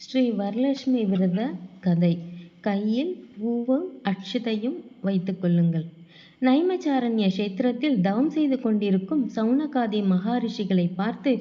ஸ்ரீ வரலட்சுமி விரத கதை. கையில் பூவும் அட்சதையும் வைத்துக் கொள்ளுங்கள். நைமச்சாரண்ய கஷேத்திரத்தில் தவம் செய்து கொண்டிருக்கும் சௌனகாதி மகாரிஷிகளை பார்த்து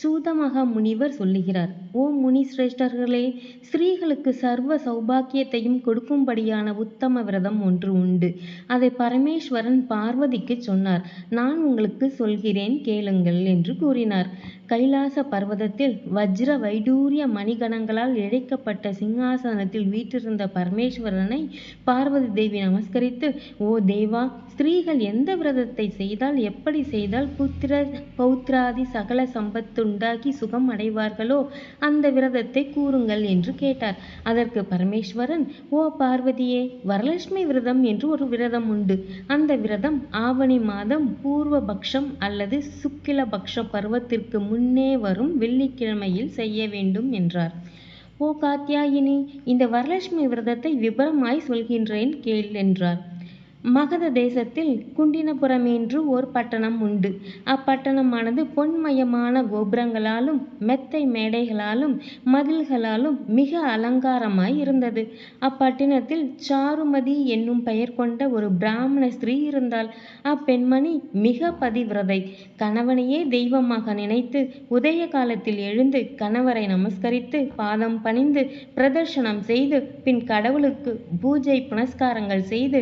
சூதமகா முனிவர் சொல்லுகிறார் ஓ முனி சிரேஷ்டர்களே ஸ்திரீகளுக்கு சர்வ சௌபாக்கியத்தையும் கொடுக்கும்படியான உத்தம விரதம் ஒன்று உண்டு. அதை பரமேஸ்வரன் பார்வதிக்கு சொன்னார் நான் உங்களுக்கு சொல்கிறேன் கேளுங்கள் என்று கூறினார். கைலாச பர்வதத்தில் வஜ்ர வைடூரிய மணிகணங்களால் இழைக்கப்பட்ட சிங்காசனத்தில் வீற்றிருந்த பரமேஸ்வரனை பார்வதி தேவி நமஸ்கரித்து ஓ தேவா ஸ்திரீகள் எந்த விரதத்தை செய்தால் எப்படி செய்தால் புத்திர பௌத்ராதி சகல சம்பத்துண்டாகி சுகம் அடைவார்களோ அந்த விரதத்தை கூறுங்கள் என்று கேட்டார். அதற்கு பரமேஸ்வரன் ஓ பார்வதியே வரலட்சுமி விரதம் என்று ஒரு விரதம் உண்டு. அந்த விரதம் ஆவணி மாதம் பூர்வ பக்ஷம் அல்லது சுக்கில பக்ஷ பருவத்திற்கு முன்னே வரும் வெள்ளிக்கிழமையில் செய்ய வேண்டும் என்றார். ஓ காத்தியாயினி இந்த வரலட்சுமி விரதத்தை விபரமாய் சொல்கின்றேன் கேள் என்றார். மகத தேசத்தில் குண்டினபுரம் என்று ஓர் பட்டணம் உண்டு. அப்பட்டணமானது பொன்மயமான கோபுரங்களாலும் மெத்தை மேடைகளாலும் மதில்களாலும் மிக அலங்காரமாய் இருந்தது. அப்பட்டினத்தில் சாருமதி என்னும் பெயர் கொண்ட ஒரு பிராமண ஸ்திரீ இருந்தாள். அப்பெண்மணி மிக பதிவிரதை. கணவனையே தெய்வமாக நினைத்து உதய காலத்தில் எழுந்து கணவரை நமஸ்கரித்து பாதம் பணிந்து பிரதர்ஷனம் செய்து பின் கடவுளுக்கு பூஜை புனஸ்காரங்கள் செய்து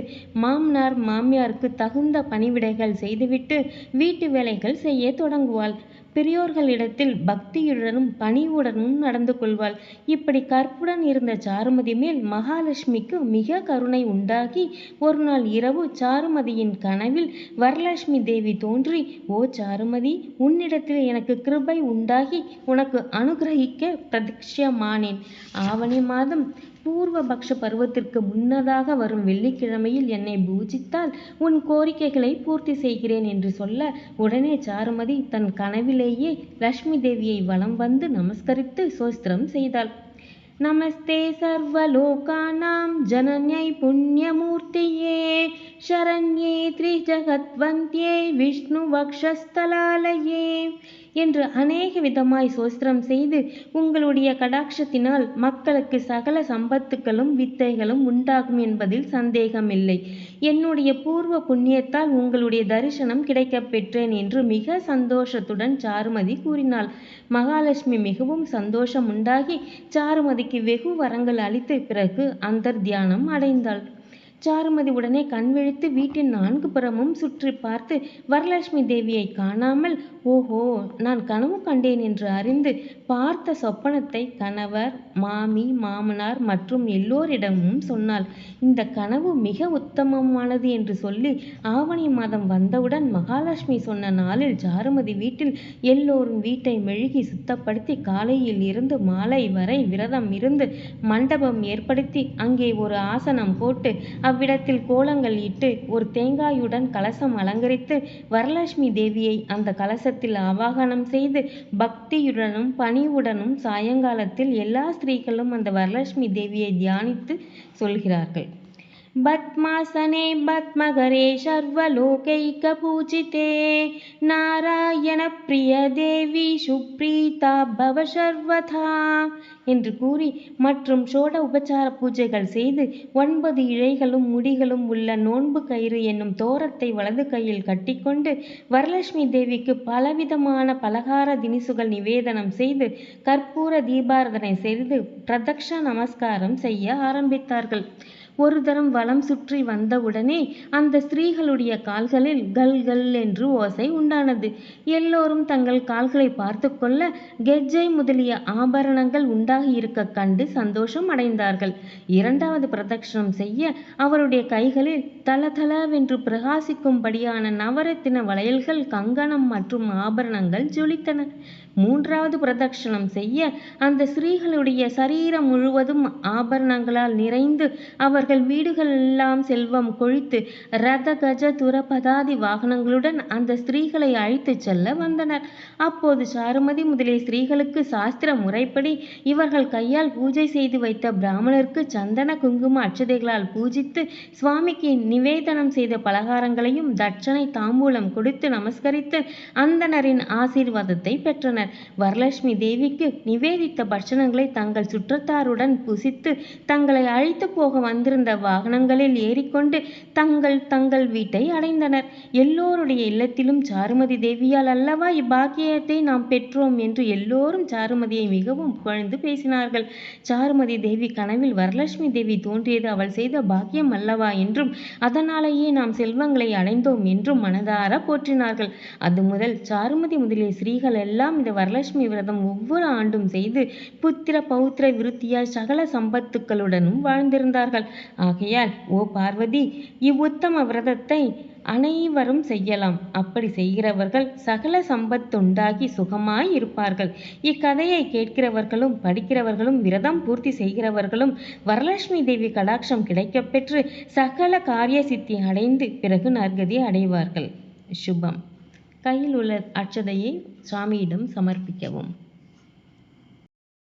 மாமனார் மாமியாருக்கு தகுந்த பணிவிடைகள் செய்துவிட்டு வீட்டு வேலைகள் செய்ய தொடங்குவாள். பெரியோர்களிடத்தில் பக்தியுடனும் பணிவுடனும் நடந்து கொள்வாள். இப்படி கற்புடன் இருந்த சாருமதி மேல் மகாலட்சுமிக்கு மிக கருணை உண்டாகி ஒரு நாள் இரவு சாருமதியின் கனவில் வரலட்சுமி தேவி தோன்றி ஓ சாருமதி உன்னிடத்தில் எனக்கு கிருபை உண்டாகி உனக்கு அனுகிரகிக்க பிரதிக்ஷமானேன் ஆவணி மாதம் பூர்வபக்ஷ பருவத்திற்கு முன்னதாக வரும் வெள்ளிக்கிழமையில் என்னை பூஜித்தால் உன் கோரிக்கைகளை பூர்த்தி செய்கிறேன் என்று சொல்ல உடனே சாருமதி தன் கனவிலேயே லட்சுமி தேவியை வலம் வந்து நமஸ்கரித்து சோஸ்திரம் செய்தாள். நமஸ்தே சர்வலோகானாம் ஜனன்யை புண்ணியமூர்த்தியே சரண்யே த்ரிஜகத்வந்தியே விஷ்ணு வக்ஷஸ்தலாலயே என்று அநேக விதமாய் சோஸ்திரம் செய்து உங்களுடைய கடாட்சத்தினால் மக்களுக்கு சகல சம்பத்துக்களும் வித்தைகளும் உண்டாகும் என்பதில் சந்தேகமில்லை. என்னுடைய பூர்வ புண்ணியத்தால் உங்களுடைய தரிசனம் கிடைக்கப் பெற்றேன் என்று மிக சந்தோஷத்துடன் சாருமதி கூறினாள். மகாலட்சுமி மிகவும் சந்தோஷம் உண்டாகி சாருமதிக்கு வெகு வரங்கள் அளித்து பிறகு அந்தர் தியானம் அடைந்தாள். சாருமதி உடனே கண் விழித்து வீட்டின் நான்கு புறமும் சுற்றி பார்த்து வரலட்சுமி தேவியை காணாமல் ஓஹோ நான் கனவு கண்டேன் என்று அறிந்து பார்த்த சொப்பனத்தை கணவர் மாமி மாமனார் மற்றும் எல்லோரிடமும் சொன்னாள். இந்த கனவு மிக உத்தமமானது என்று சொல்லி ஆவணி மாதம் வந்தவுடன் மகாலட்சுமி சொன்ன நாளில் சாருமதி வீட்டில் எல்லோரும் வீட்டை மெழுகி சுத்தப்படுத்தி காலையில் இருந்து மாலை வரை விரதம் இருந்து மண்டபம் ஏற்படுத்தி அங்கே ஒரு ஆசனம் போட்டு அவ்விடத்தில் கோலங்கள் இட்டு ஒரு தேங்காயுடன் கலசம் அலங்கரித்து வரலட்சுமி தேவியை அந்த கலசத்தில் ஆவாகனம் செய்து பக்தியுடனும் பணிவுடனும் சாயங்காலத்தில் எல்லா ஸ்திரீகளும் அந்த வரலட்சுமி தேவியை தியானித்து சொல்கிறார்கள். பத்மாசனே பத்மகரே சர்வலோகைகபூஜிதே நாராயண பிரிய தேவி சுப்ரீதா பவ சர்வதா என்று கூறி மற்றும் சோட உபச்சார பூஜைகள் செய்து ஒன்பது இழைகளும் முடிகளும் உள்ள நோன்பு கயிறு என்னும் தோரத்தை வலது கையில் கட்டிக்கொண்டு வரலட்சுமி தேவிக்கு பலவிதமான பலகார தினிசுகள் நிவேதனம் செய்து கற்பூர தீபாரதனை செய்து பிரதக்ஷ நமஸ்காரம் செய்ய ஆரம்பித்தார்கள். ஒரு தரம் வலம் சுற்றி வந்தவுடனே அந்த ஸ்திரீகளுடைய கால்களில் கல் கல் என்று ஓசை உண்டானது. எல்லோரும் தங்கள் கால்களை பார்த்து கொள்ள கெஜ்ஜை முதலிய ஆபரணங்கள் உண்டாகி இருக்க கண்டு சந்தோஷம் அடைந்தார்கள். இரண்டாவது பிரதட்சணம் செய்ய அவருடைய கைகளில் தளதளவென்று பிரகாசிக்கும்படியான நவரத்தின வளையல்கள் கங்கணம் மற்றும் ஆபரணங்கள் ஜொலித்தன. மூன்றாவது பிரதட்சணம் செய்ய அந்த ஸ்திரீகளுடைய சரீரம் முழுவதும் ஆபரணங்களால் நிறைந்து அவர்கள் வீடுகளெல்லாம் செல்வம் கொழித்து ரத கஜ துரபதாதி வாகனங்களுடன் அந்த ஸ்திரீகளை அழைத்துச் செல்ல வந்தனர். அப்போது சாருமதி முதலிய ஸ்திரீகளுக்கு சாஸ்திர முறைப்படி இவர்கள் கையால் பூஜை செய்து வைத்த பிராமணருக்கு சந்தன குங்கும அட்சதைகளால் பூஜித்து சுவாமிக்கு நிவேதனம் செய்த பலகாரங்களையும் தட்சணை தாம்பூலம் கொடுத்து நமஸ்கரித்து அந்தணரின் ஆசீர்வாதத்தை பெற்றனர். அடைந்தனர் வரலட்சுமி தேவிக்கு நிவேதித்த பட்சணங்களை தங்கள் சுற்றத்தாருடன் புசித்து தங்களை அழைத்து போக வந்திருந்த வாகனங்களில் ஏறிக்கொண்டு தங்கள் தங்கள் வீட்டை அடைந்தனர். எல்லோருடைய இல்லத்திலும் சாருமதி தேவியால் அல்லவா இப்பாக்கியத்தை நாம் பெற்றோம் என்று எல்லோரும் சாருமதியை மிகவும் புகழ்ந்து பேசினார்கள். சாருமதி தேவி கனவில் வரலட்சுமி தேவி தோன்றியது அவள் செய்த பாக்கியம் அல்லவா என்றும் அதனாலேயே நாம் செல்வங்களை அடைந்தோம் என்றும் மனதார போற்றினார்கள். அது முதல் சாருமதி முதலிய ஸ்ரீகள் எல்லாம் இந்த வரலட்சுமி விரதம் ஒவ்வொரு ஆண்டும் செய்து புத்திர பௌத்திர விருத்தியாய் சகல சம்பத்துக்களுடனும் வாழ்ந்திருந்தார்கள். ஆகையால் ஓ பார்வதி இவ்வுத்தம விரதத்தை அனைவரும் செய்யலாம். அப்படி செய்கிறவர்கள் சகல சம்பத்துண்டாகி சுகமாய் இருப்பார்கள். இக்கதையை கேட்கிறவர்களும் படிக்கிறவர்களும் விரதம் பூர்த்தி செய்கிறவர்களும் வரலட்சுமி தேவி கடாட்சம் கிடைக்கப் பெற்று சகல காரிய சித்தி அடைந்து பிறகு நற்கதி அடைவார்கள். சுபம். கையில் உள்ள அட்சதையை சுவாமியிடம் சமர்ப்பிக்கவும்.